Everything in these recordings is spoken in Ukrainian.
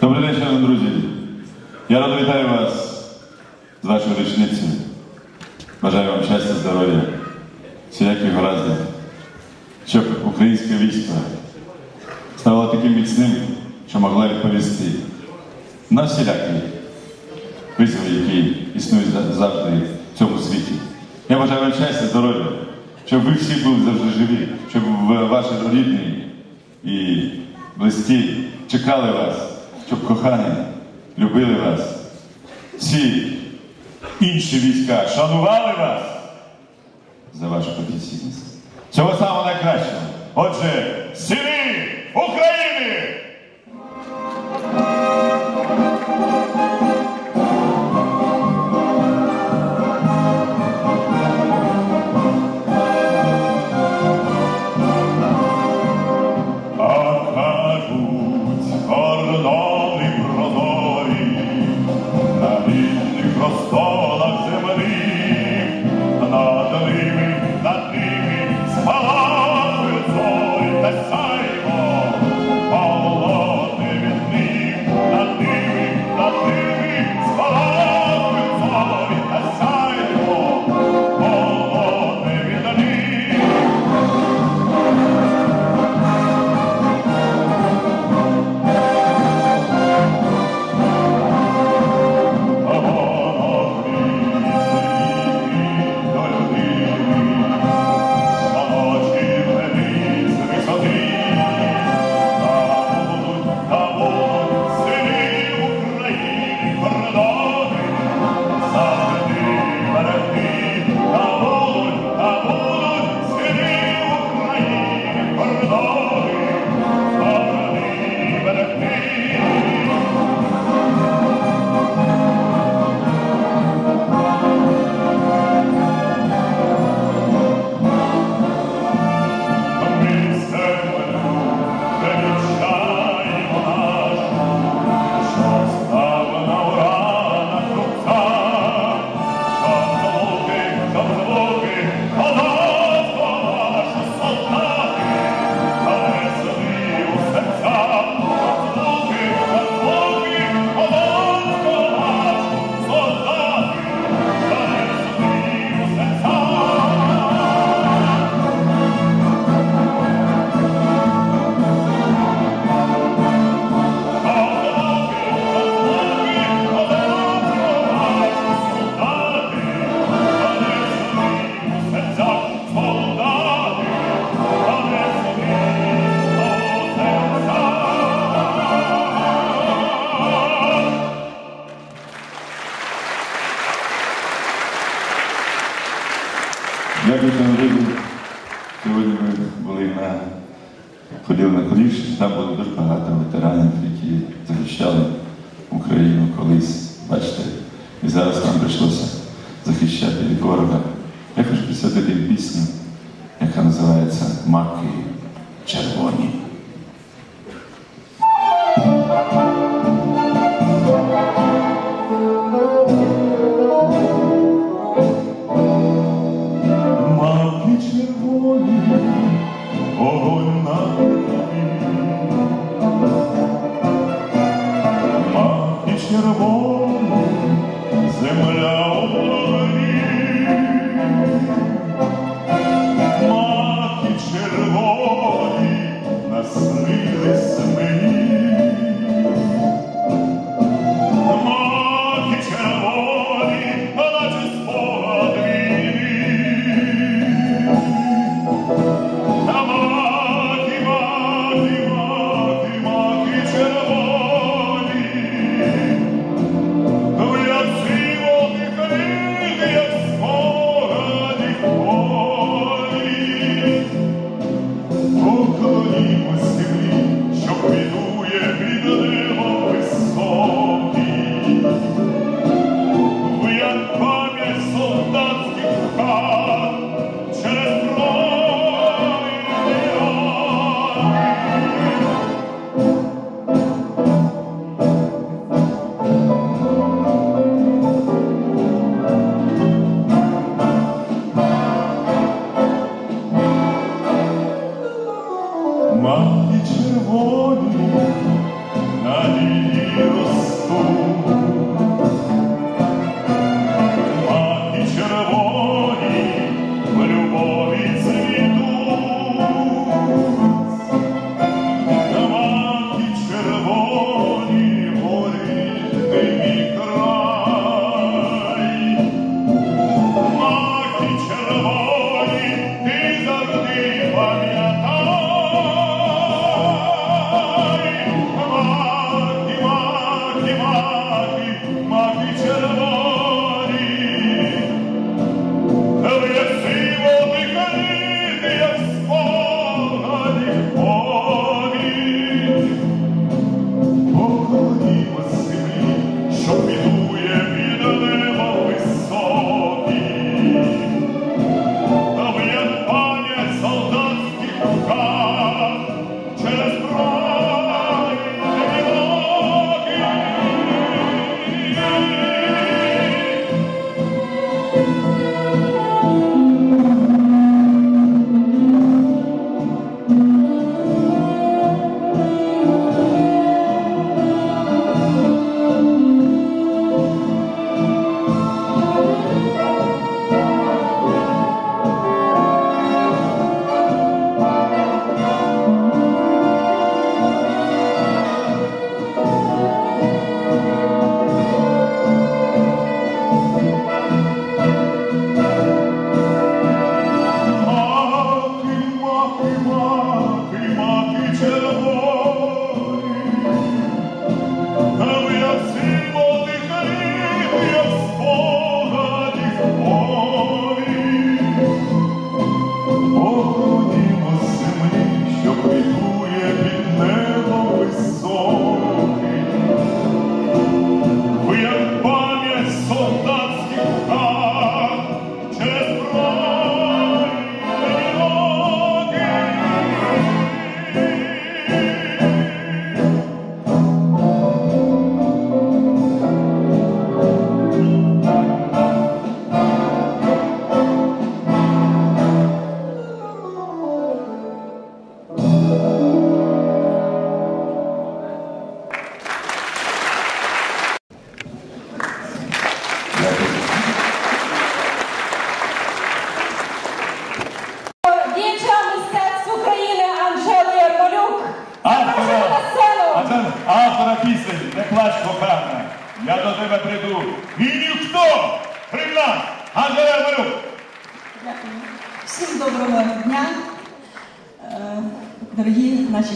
Добрий день, шановні друзі. Я радо вітаю вас з вашою річницею. Бажаю вам щастя, здоров'я, всіляких гараздів, щоб українське військо ставало таким міцним, що могла відповісти на всілякі визови, які існують завжди в цьому світі. Я бажаю вам щастя, здоров'я, щоб ви всі були завжди живі, щоб ваші рідні і близькі чекали вас, щоб кохані любили вас. Всі інші війська шанували вас за вашу професійність. Цього самого найкращого. Отже, сини України! Ходив на Курівщину, там було дуже багато ветеранів, які захищали Україну колись, бачите, і зараз нам прийшлося захищати від ворога. Я хочу присвятити пісню, яка називається Маки червоні.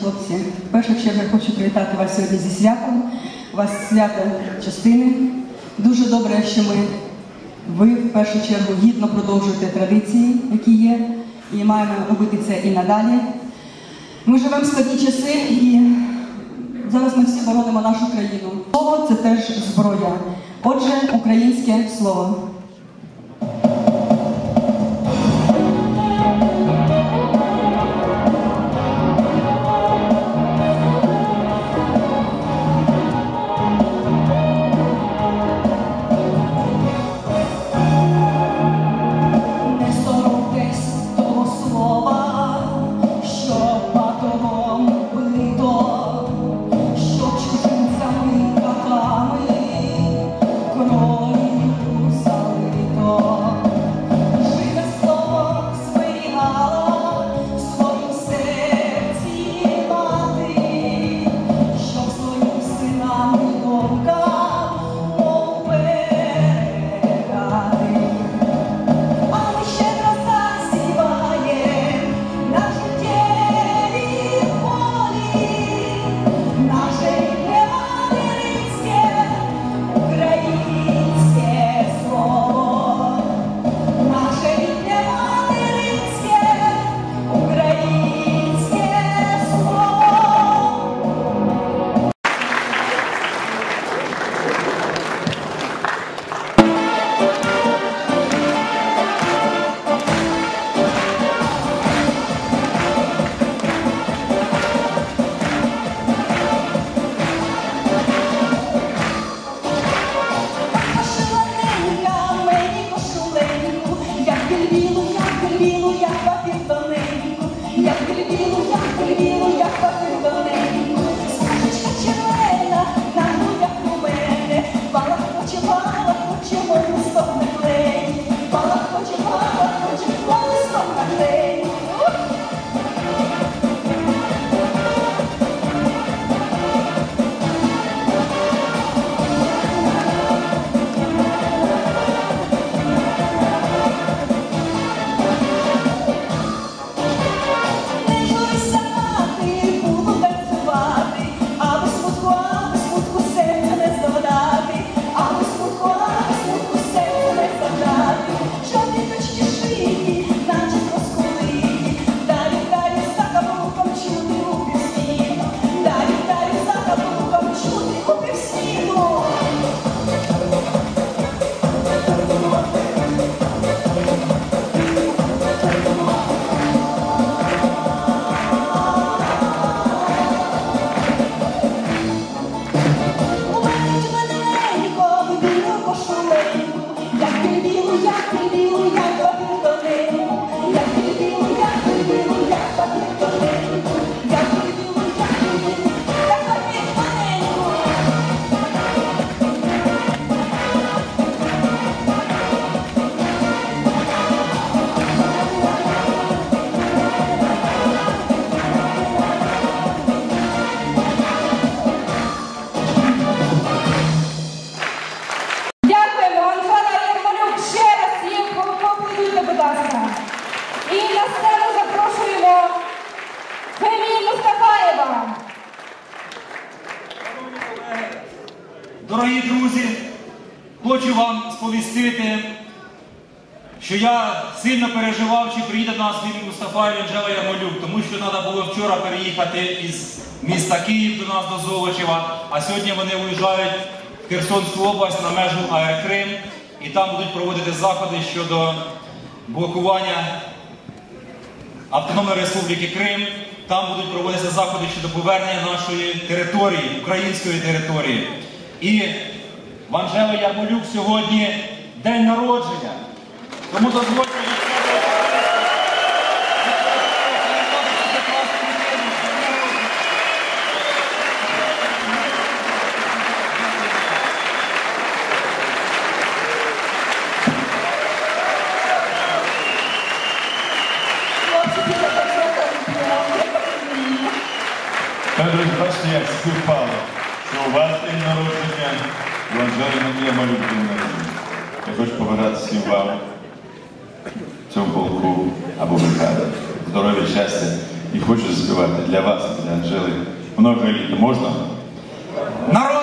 Хлопці. В першу чергу я хочу привітати вас сьогодні зі святом. У вас свято частини. Дуже добре, що ми ви в першу чергу гідно продовжуєте традиції, які є, і маємо робити це і надалі. Ми живемо в складні часи і зараз ми всі боронимо нашу країну. Слово це теж зброя. Отже, українське слово. Мустафаєва. Дорогі друзі, хочу вам сповістити, що я сильно переживав, чи приїде до нас Філіп Мустафаєв і Анжела Ярмолюк, тому що треба було вчора переїхати із міста Київ до нас до Золочева, а сьогодні вони уїжджають в Херсонську область на межу Аеркрим, і там будуть проводити заходи щодо блокування Автономної Республіки Крим. Там будуть проводитися заходи щодо повернення нашої території, української території. І в Анжели Ярмолюк сьогодні день народження. Тому дозвольте скупали, що у вас день народження, у Анжелі є малюк народження. Я хочу побажати вам, цьому полку або бригаді. Здоров'я, щастя. І хочу заспівати для вас, для Анжели. Много літ можна? Народ!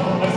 Oh,